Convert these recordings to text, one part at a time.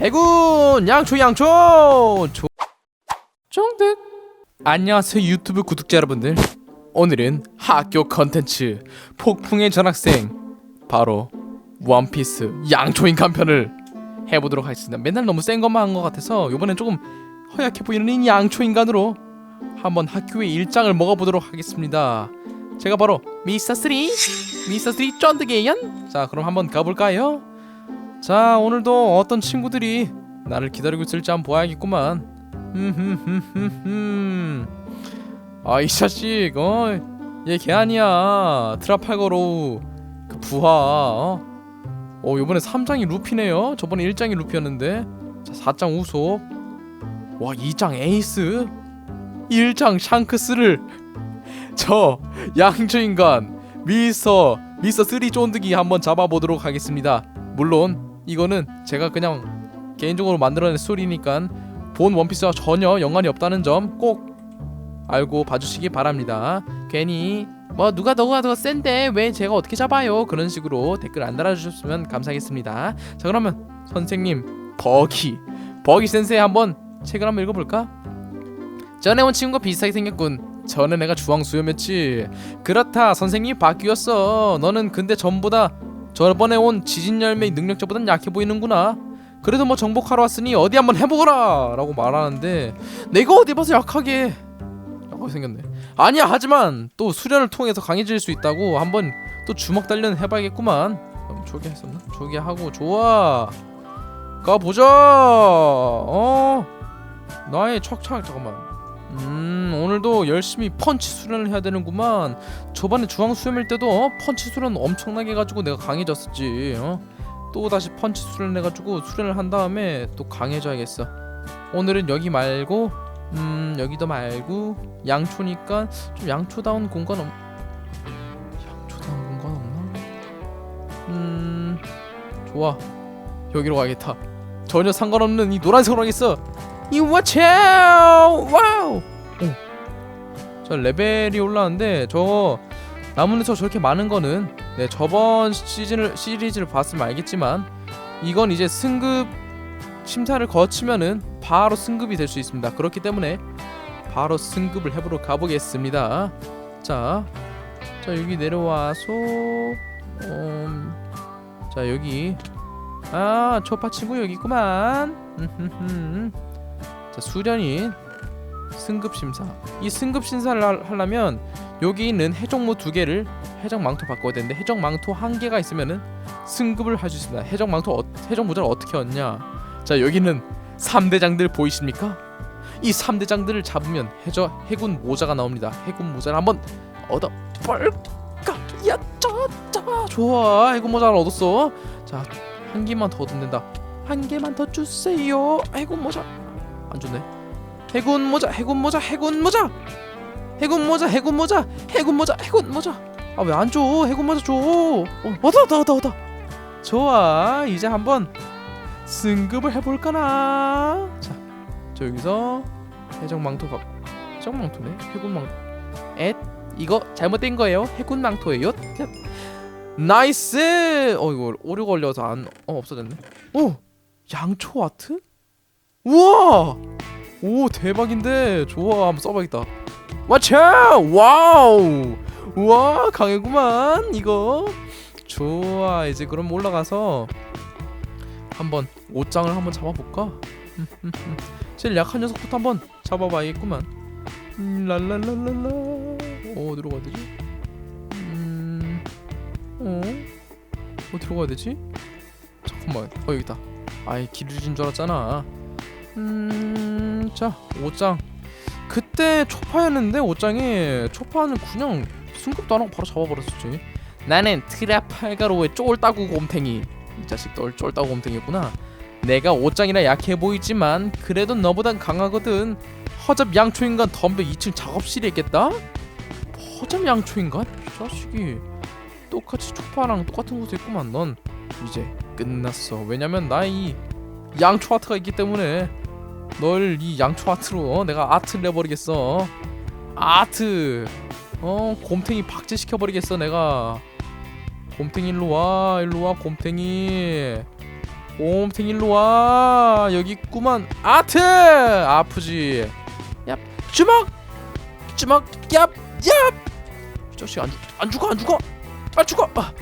해군 양초 양초! 조... 정득 안녕하세요 유튜브 구독자 여러분들. 오늘은 학교 컨텐츠 폭풍의 전학생 바로 원피스 양초인 간편을 해보도록 하겠습니다. 맨날 너무 센 것만 한 것 같아서 이번엔 조금 허약해 보이는 이 양초 인간으로 한번 학교의 일장을 먹어보도록 하겠습니다. 제가 바로 미스터 쓰리 미스터 쓰리 쫀드게이언 자 그럼 한번 가볼까요? 자 오늘도 어떤 친구들이 나를 기다리고 있을지 한번 봐야겠구만. 아이 자식 어얘 걔 아니야. 트라팔거로우 그 부하 어? 어 요번에 3장이 루피네요. 저번에 1장이 루피였는데. 자 4장 우속. 와 2장 에이스? 1장 샹크스를. 저 양주인간 미스터 미스터 쓰리 쫀득이 한번 잡아보도록 하겠습니다. 물론 이거는 제가 그냥 개인적으로 만들어낸 스토리니까 본 원피스와 전혀 연관이 없다는 점 꼭 알고 봐주시기 바랍니다. 괜히 뭐 누가 너가 더 센데 왜 제가 어떻게 잡아요? 그런 식으로 댓글 안 달아주셨으면 감사하겠습니다. 자 그러면 선생님 버기 버기 센세이 한번 책을 한번 읽어볼까? 전에 온 친구가 비슷하게 생겼군. 전에 내가 주황 수염이었지. 그렇다 선생님이 바뀌었어. 너는 근데 전보다 저번에 온 지진 열매 능력자보단 약해 보이는구나. 그래도 뭐 정복하러 왔으니 어디 한번 해보거라! 라고 말하는데 내가 어디 봐서 약하게? 약하게 생겼네. 아니야 하지만 또 수련을 통해서 강해질 수 있다고 한번 또 주먹 단련 해봐야겠구만. 그럼 초기했었나? 초기하고 좋아. 가보자! 어? 나의 척착 잠깐만 음 오늘도 열심히 펀치 수련을 해야 되는구만 저번에 주황 수염일 때도 어? 펀치 수련 엄청나게 해가지고 내가 강해졌었지 어? 또 다시 펀치 수련을 해가지고 수련을 한 다음에 또 강해져야겠어. 오늘은 여기 말고 음 여기도 말고 양초니까 좀 양초다운 공간 없 양초다운 공간 없나? 음 좋아 여기로 가야겠다. 전혀 상관없는 이 노란색으로 가겠어. 이 와치 와우. 오. 저 레벨이 올라왔는데 저 나무에서 저렇게 많은 거는 네 저번 시즌을 시리즈를 봤으면 알겠지만 이건 이제 승급 심사를 거치면은 바로 승급이 될 수 있습니다. 그렇기 때문에 바로 승급을 해보러 가보겠습니다. 자, 자 여기 내려와서 음, 자 여기 아 초파 친구 여기 있구만. 자 수련인 승급 심사. 이 승급 심사를 하- 하려면 여기 있는 해적모 두 개를 해적 망토 바꿔야 되는데 해적 망토 한 개가 있으면은 승급을 할 수 있습니다. 해적 망토 어, 해적 모자를 어떻게 얻냐? 자 여기는 3대장들 보이십니까? 이 3대장들을 잡으면 해적 해군 모자가 나옵니다. 해군 모자를 한번 얻어 볼까? 야 짜 짜 좋아 해군 모자를 얻었어. 자 한 개만 더 얻으면 된다. 한 개만 더 주세요. 해군 모자 안 좋네. 해군 모자 해군 모자 해군 모자 해군 모자 해군 모자 해군 모자 해군 모자 아 왜 안 줘? 해군 모자 줘. 어, 얻어 얻어 얻어 얻어. 좋아 이제 한번 승급을 해볼까나. 자, 저 여기서 해적 망토 갖고 해적 망토네 해군 망토. 앳 이거 잘못된 거예요. 해군 망토예요. 얍. 나이스. 어 이거 오류 걸려서 안 어 없어졌네. 오 양초 아트? 우와. 오 대박인데. 좋아 한번 써봐야겠다. 와차 와우! 우와 강해구만 이거. 좋아 이제 그럼 올라가서 한번 옷장을 한번 잡아볼까? 제일 약한 녀석부터 한번 잡아봐야겠구만. 음, 랄랄랄랄라. 어 어디로 가야 되지? 음, 어? 어디로 가야 되지? 잠깐만 어 여기 있다. 아이 길 잃은 줄 알았잖아 음자 옷장 그때 초파였는데 옷장에 초파는 그냥 승급도 안 하고 바로 잡아버렸었지. 나는 트라팔가로의 쫄따구 곰탱이. 이 자식 널 쫄따구 곰탱이였구나. 내가 옷장이라 약해 보이지만 그래도 너보단 강하거든. 허접 양초인간 덤벼 2층 작업실에 있겠다? 허접 양초인간? 이 자식이. 똑같이 초파랑 똑같은 곳에 있구만 넌. 이제 끝났어. 왜냐면 나이 양초 아트가 있기 때문에 널 이 양초 아트로 어, 내가 아트를 내버리겠어. 아트! 어 곰탱이 박제시켜버리겠어 내가. 곰탱이 일로와 일로와 곰탱이. 곰탱이 일로와 여기 있구만. 아트! 아프지? 야 주먹! 주먹 얍얍! 자식 안, 안 죽어 안 죽어. 안 죽어! 아.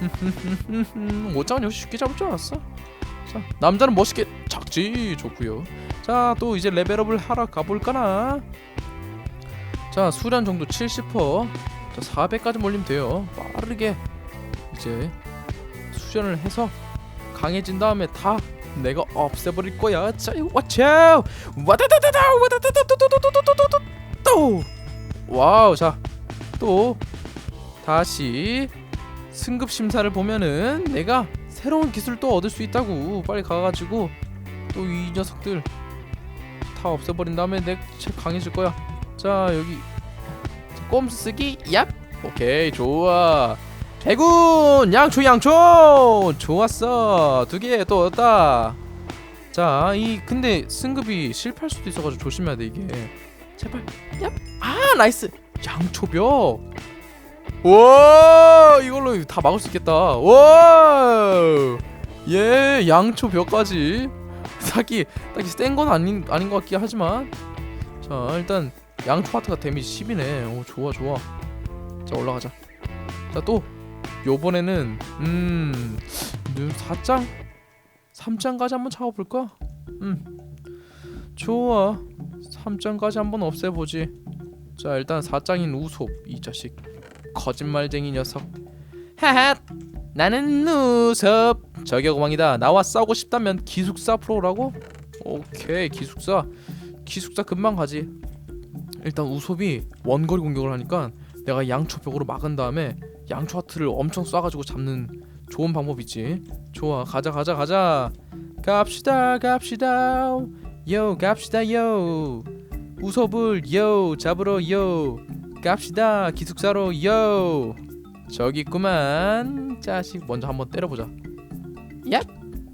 못잡은 역시 쉽게 잡을 줄 알았어. 자 남자는 멋있게 작지 좋구요. 자 또 이제 레벨업을 하러 가볼까나? 자 수련 정도 70% 자, 400까지 몰리면 돼요. 빠르게 이제 수련을 해서 강해진 다음에 다 내가 없애버릴 거야. 자 왓츠아웃 와다다다다! 와다다다다다다다다다다 와우 자 또 다시 승급 심사를 보면은 내가 새로운 기술 또 얻을 수 있다고. 빨리 가가지고 또 이 녀석들 다 없애버린 다음에 내책 강해질 거야. 자 여기. 자, 꼼수 쓰기. 얍. 오케이 좋아. 해군! 양초 양초! 좋았어. 두 개 또 얻었다. 자 이 근데 승급이 실패할 수도 있어가지고 조심해야 돼 이게. 제발. 얍아 나이스. 양초벽 와 이걸로 다 막을 수 있겠다. 와예 양초 벽까지. 딱히 딱히 센 건 아닌 아닌 것 같긴 하지만. 자 일단 양초 파트가 데미지 10이네. 오 좋아 좋아. 자 올라가자. 자 또 요번에는 음 4장 3장까지 한번 잡아볼까? 음 좋아. 3장까지 한번 없애보지. 자 일단 4장인 우솝 이 자식 거짓말쟁이 녀석. 하하 나는 우섭. 저격왕이다. 나와 싸우고 싶다면 기숙사 프로라고? 오케이 기숙사. 기숙사 금방 가지. 일단 우섭이 원거리 공격을 하니까 내가 양초 벽으로 막은 다음에 양초 하트를 엄청 쏴가지고 잡는 좋은 방법이지. 좋아 가자 가자 가자. 갑시다 갑시다. 요 갑시다 요. 우섭을 요 잡으러 요 갑시다. 기숙사로 요 저기 있구만. 자식 먼저 한번 때려보자. 야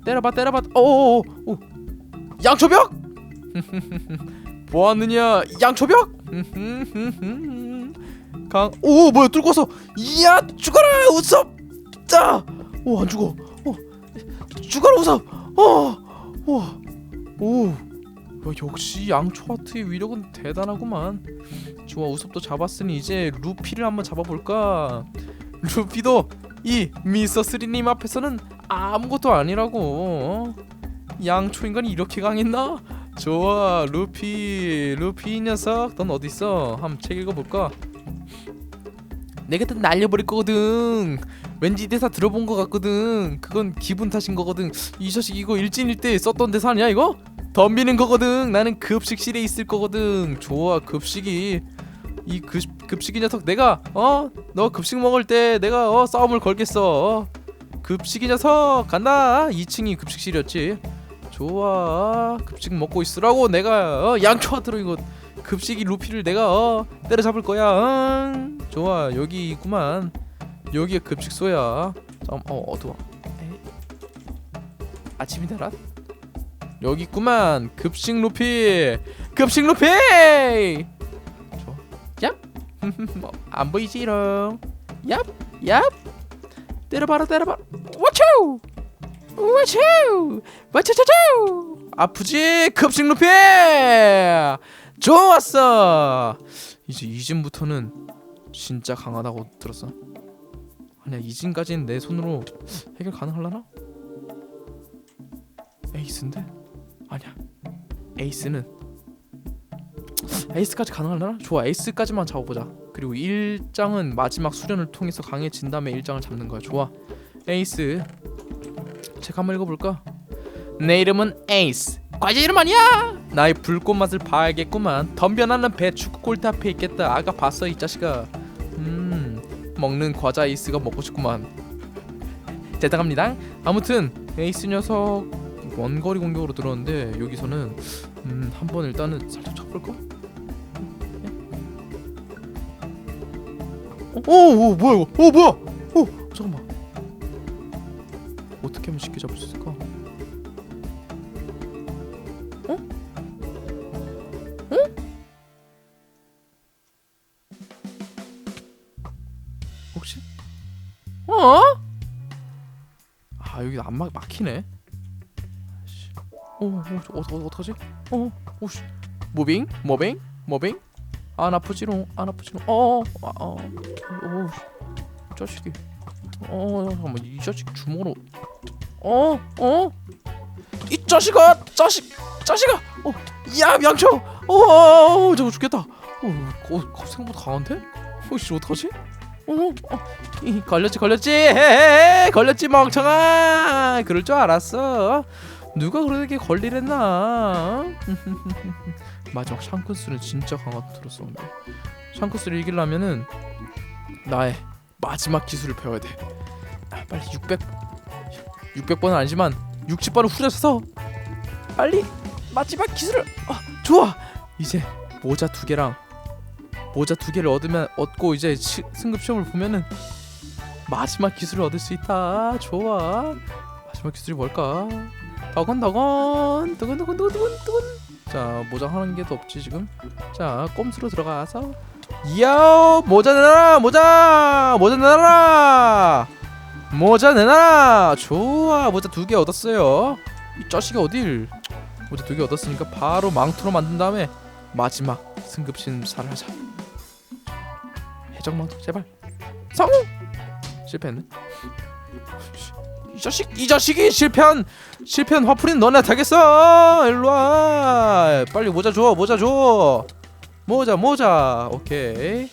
때려봐 때려봐. 오오오 오. 양초벽? 보았느냐 양초벽? 강오 뭐야 뚫고서. 이야 죽어라 우섭. 자오안 죽어. 어 죽어라 우섭. 어오오 야, 역시 양초하트의 위력은 대단하구만. 좋아 우섭도 잡았으니 이제 루피를 한번 잡아볼까? 루피도 이 미스터 스리님 앞에서는 아무것도 아니라고. 어? 양초 인간이 이렇게 강했나? 좋아 루피 루피 이 녀석 넌 어딨어? 한번 책 읽어볼까? 내가 다 날려버릴 거거든. 왠지 이 대사 들어본 거 같거든. 그건 기분 탓인 거거든. 이 자식 이거 일진일 때 썼던 대사 아니야 이거? 덤비는 거거든. 나는 급식실에 있을 거거든. 좋아 급식이. 이 급, 급식이 녀석 내가 어? 너 급식 먹을 때 내가 어? 싸움을 걸겠어 어? 급식이 녀석 간다. 2층이 급식실이었지. 좋아 급식 먹고 있으라고 내가 어? 양초가 들어 이거 급식이 루피를 내가 어? 때려잡을 거야 응? 좋아 여기 있구만. 여기가 급식소야. 잠, 어 어두워. 에이. 아침이 되라 여기 있구만. 급식 루피. 급식 루피! 얍! 뭐, 안 보이지롱 얍 얍! 때려봐라 때려봐 와초 와초 와차차차! 아프지? 급식 루피! 좋았어! 이제 이진부터는 진짜 강하다고 들었어. 아니야 이진까지는 내 손으로 해결 가능할라나? 에이스인데? 아니야. 에이스는 에이스까지 가능할라나? 좋아 에이스까지만 잡아보자. 그리고 1장은 마지막 수련을 통해서 강해진 다음에 1장을 잡는 거야. 좋아. 에이스. 책 한번 읽어볼까? 내 이름은 에이스. 과제 이름 아니야! 나의 불꽃 맛을 봐야겠구만. 덤벼나는 배 축구 골대 앞에 있겠다. 아까 봤어 이 자식아. 음 먹는 과자 에이스가 먹고 싶구만. 대단합니다. 아무튼 에이스 녀석 원거리 공격으로 들어왔는데 여기서는 음 한번 일단은 살짝 쳐볼까? 어, 오, 오 뭐야 이거? 어 뭐야? 어 잠깐만. 어떻게 하면 쉽게 잡을 수 있을까? 어? 어? 어? 아안 막, 막히네. 어, 어, 어, 어 어떡하지? 어, 오씨, 무빙, 모빙, 모빙. 안 아프지롱, 안 아프지롱. 어, 어, 어, 어, 어, 이 자식이. 어, 잠깐만, 이 자식 주먹으로. 어, 어, 이 자식아, 자식, 자식아. 어, 야, 양초. 어, 어, 어, 저거 죽겠다. 어, 어, 생각보다 강한데? 오씨, 어떡하지? 어, 어, 이, 걸렸지, 걸렸지, 헤헤, 걸렸지, 멍청아. 그럴 줄 알았어. 누가 그렇게 걸리랬나? 마지막 샹크스는 진짜 강하다 들었었는데 샹크스를 이기려면은 나의 마지막 기술을 배워야 돼. 아, 빨리 600 600번은 아니지만 60번을 후려쳐서 빨리 마지막 기술을 아, 좋아. 이제 모자 두 개랑 모자 두 개를 얻으면 얻고 이제 시, 승급 시험을 보면은 마지막 기술을 얻을 수 있다. 좋아. 마지막 기술이 뭘까? 더건더건 두근두근두근두근 자 모자 하는 게더 없지 지금. 자 꼼수로 들어가서. 이야 모자 내놔라 모자! 모자 내놔라! 모자 내놔라! 좋아 모자 두 개 얻었어요. 이 자식이 어딜? 모자 두 개 얻었으니까 바로 망토로 만든 다음에 마지막 승급 심사를 하자. 해적 망토 제발. 성공! 실패했네 이 자식 이 자식이 실패한 실패한 화풀이는 너네 타겠어? 일로 와. 빨리 모자 줘 모자 줘. 모자 모자. 오케이.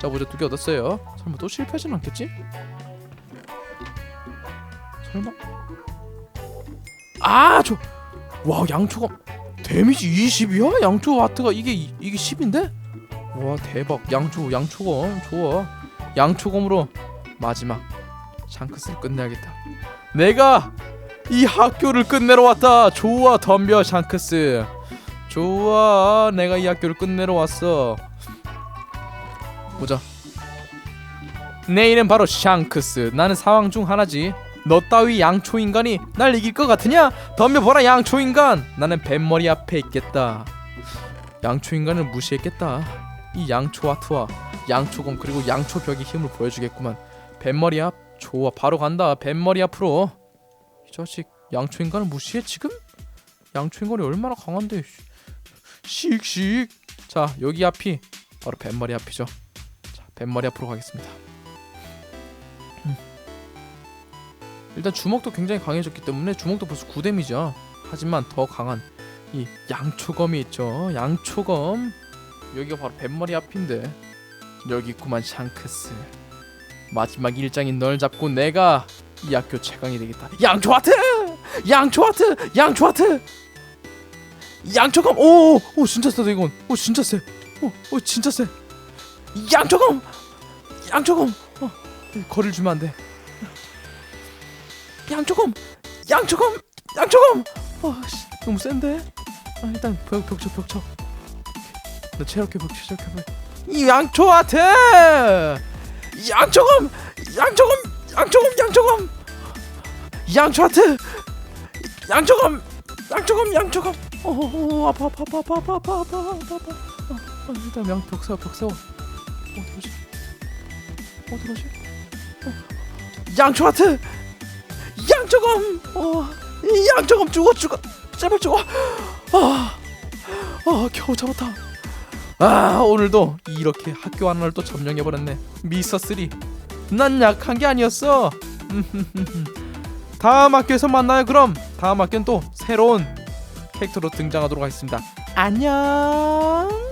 자 모자 두 개 얻었어요. 설마 또 실패하진 않겠지? 설마? 아저와 양초가 데미지 20이야? 양초 하트가 이게 이- 이게 10인데? 와 대박. 양초 양초검. 좋아. 양초검으로 마지막 샹크스를 끝내야겠다 내가 이 학교를 끝내러 왔다. 좋아, 덤벼 샹크스. 좋아, 내가 이 학교를 끝내러 왔어. 보자. 내 이름 바로 샹크스. 나는 사왕 중 하나지. 너 따위 양초 인간이 날 이길 것 같으냐? 덤벼보라 양초 인간. 나는 뱃머리 앞에 있겠다. 양초 인간을 무시했겠다. 이 양초 아트와 양초검 그리고 양초 벽의 힘을 보여주겠구만. 뱃머리 앞 좋아 바로 간다. 뱃머리 앞으로. 이 자식 양초 인간을 무시해 지금? 양초 인간이 얼마나 강한데 씩씩 자 여기 앞이 바로 뱃머리 앞이죠 자 뱃머리 앞으로 가겠습니다 음. 일단 주먹도 굉장히 강해졌기 때문에 주먹도 벌써 9데미지야 하지만 더 강한 이 양초검이 있죠 양초검 여기가 바로 뱃머리 앞인데 여기 있구만 샹크스 마지막 일장인 널 잡고 내가 이 학교 최강이 되겠다. 양초 하트, 양초 하트, 양초 하트. 양초검, 오, 오 진짜 세다 이건. 오 진짜 세. 오, 오 진짜 세. 양초검, 양초검. 어, 거리를 주면 안 돼. 양초검, 양초검, 양초검. 어, 씨, 너무 센데. 아, 일단 벽 벽쳐 벽쳐. 나 체력해 벽쳐 체력해 벽. 이 양초 하트. 양초검, 양초검. 양초검 양초검. 양초하트 양초검 양초검 양초검. 어어 아파 아파 아파 아파 아파 아파 아파 아파 아파 어, 어, 일단 양 벽 세워 벽 세워 어떡하지 어떡하지 어. 양초하트 양초검. 어이 양초검 죽어 죽어. 제발 죽어. 아, 아 겨우 잡았다 아 오늘도 이렇게 학교 하나를 또 점령해버렸네 미스터 쓰리 난 약한 게 아니었어. 다음 학교에서 만나요. 그럼 다음 학교는 또 새로운 캐릭터로 등장하도록 하겠습니다. 안녕.